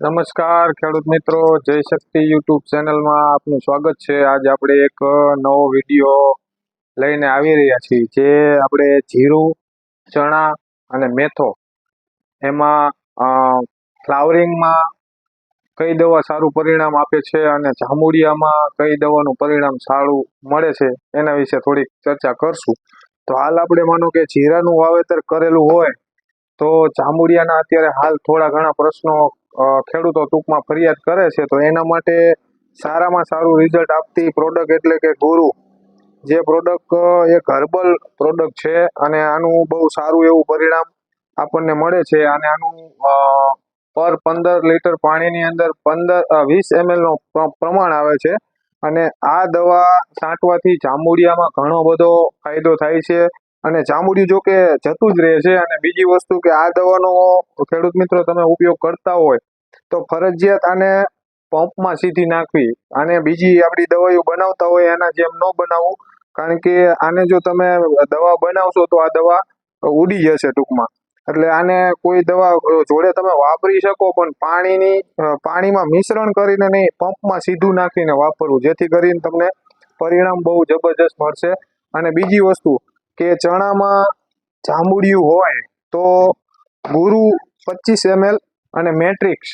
નમસ્કાર, ખેડૂત મિત્રો. જય શક્તિ યુટ્યુબ ચેનલમાં આપનું સ્વાગત છે. આજે આપણે એક નવો વીડિયો લઈને આવી રહ્યા છીએ, જે આપણે જીરું, ચણા અને મેથો એમાં ફ્લાવરિંગમાં કઈ દવા સારું પરિણામ આપે છે અને જાંબુડિયામાં કઈ દવાનું પરિણામ સારું મળે છે, એના વિશે થોડીક ચર્ચા કરશું. તો હાલ આપણે માનો કે જીરાનું વાવેતર કરેલું હોય, તો જાંબુડિયાના અત્યારે હાલ થોડા ઘણા પ્રશ્નો ખેડૂતો ટૂંકમાં ફરિયાદ કરે છે, તો એના માટે સારામાં સારું રિઝલ્ટ આપતી પ્રોડક્ટ એટલે કે ગુરુ. જે પ્રોડક્ટ એક હર્બલ પ્રોડક્ટ છે અને આનું બહુ સારું એવું પરિણામ આપણને મળે છે અને આનું પર પંદર લીટર પાણીની અંદર પંદર વીસ એમએલ નો પ્રમાણ આવે છે. અને આ દવા છાંટવાથી જાંબુડિયામાં ઘણો બધો ફાયદો થાય છે. અને જાંબુડિયું જો કે જતું જ રહે છે. અને બીજી વસ્તુ કે આ દવાનો ખેડૂત મિત્રો તમે ઉપયોગ કરતા હોય તો ફરજિયાત આને પંપમાં સીધી નાખવી. અને બીજી આપણી દવાઈઓ બનાવતા હોય એના જેમ ન બનાવવું. કારણ કે આને જો તમે દવા બનાવશો તો આ દવા ઉડી જશે ટૂંકમાં. એટલે આને કોઈ દવા જોડે તમે વાપરી શકો, પણ પાણીની પાણીમાં મિશ્રણ કરીને નહીં પંપમાં સીધું નાખીને વાપરવું, જેથી કરીને તમને પરિણામ બહુ જબરજસ્ત મળશે. અને બીજી વસ્તુ, કે ચણામાં જાંબુડિયું હોય તો ગુરુ પચીસ એમએલ અને મેટ્રિક્સ,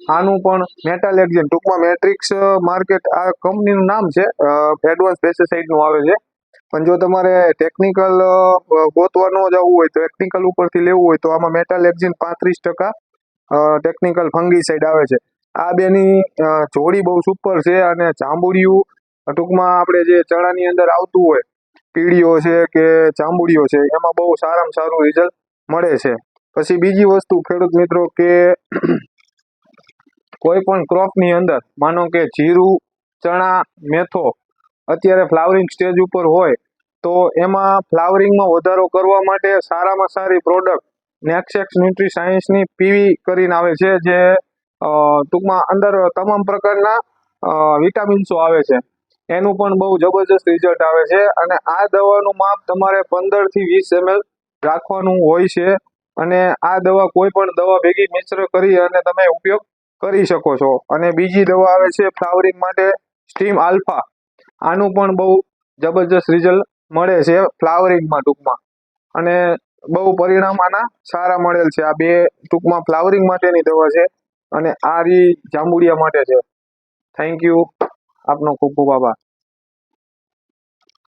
આનું પણ મેટાલેક્ઝિન ટૂંકમાં મેટ્રિક્સ માર્કેટ આ કંપનીનું નામ છે એડવાન્સ પેસ્ટિસાઇડનું આવે છે. પણ જો તમારે ટેકનિકલ ગોતવા ન જવું હોય તો ટેકનિકલ ઉપરથી લેવું હોય, તો આમાં મેટલ એક્ઝિન પાંત્રીસ ટકા ટેકનિકલ ફંગીસાઇડ આવે છે. આ બેની જોડી બહુ સુપર છે અને જાંબુડિયું ટૂંકમાં આપણે જે ચણાની અંદર આવતું હોય, પીળીઓ છે કે ચાંબુડિયો છે, એમાં બહુ સારામાં સારું રિઝલ્ટ મળે છે. પછી બીજી વસ્તુ, ખેડૂત મિત્રો, કે કોઈ પણ ક્રોપની અંદર, માનો કે જીરું, ચણા, મેથો અત્યારે ફ્લાવરિંગ સ્ટેજ ઉપર હોય, તો એમાં ફ્લાવરિંગમાં વધારો કરવા માટે સારામાં સારી પ્રોડક્ટ નેક્સેક્સ ન્યુટ્રી સાયન્સની પીવી કરીને આવે છે, જે ટૂંકમાં અંદર તમામ પ્રકારના વિટામિન્સો આવે છે. એનું પણ બહુ જબરજસ્ત રિઝલ્ટ આવે છે અને આ દવાનું માપ તમારે પંદરથી વીસ એમએલ રાખવાનું હોય છે અને આ દવા કોઈ પણ દવા ભેગી મિશ્ર કરી અને તમે ઉપયોગ કરી શકો છો. અને બીજી દવા આવે છે ફ્લાવરિંગ માટે સ્ટીમ આલ્ફા આનું પણ બહુ જબરજસ્ત રિઝલ્ટ મળે છે ફ્લાવરિંગમાં ટૂંકમાં. અને બહુ પરિણામ આના સારા મળેલ છે. આ બે ટૂંકમાં ફ્લાવરિંગ માટેની દવા છે અને આ રી જાંબુડિયા માટે છે. થેન્ક યુ આપનો ખૂબ ખૂબ આભાર.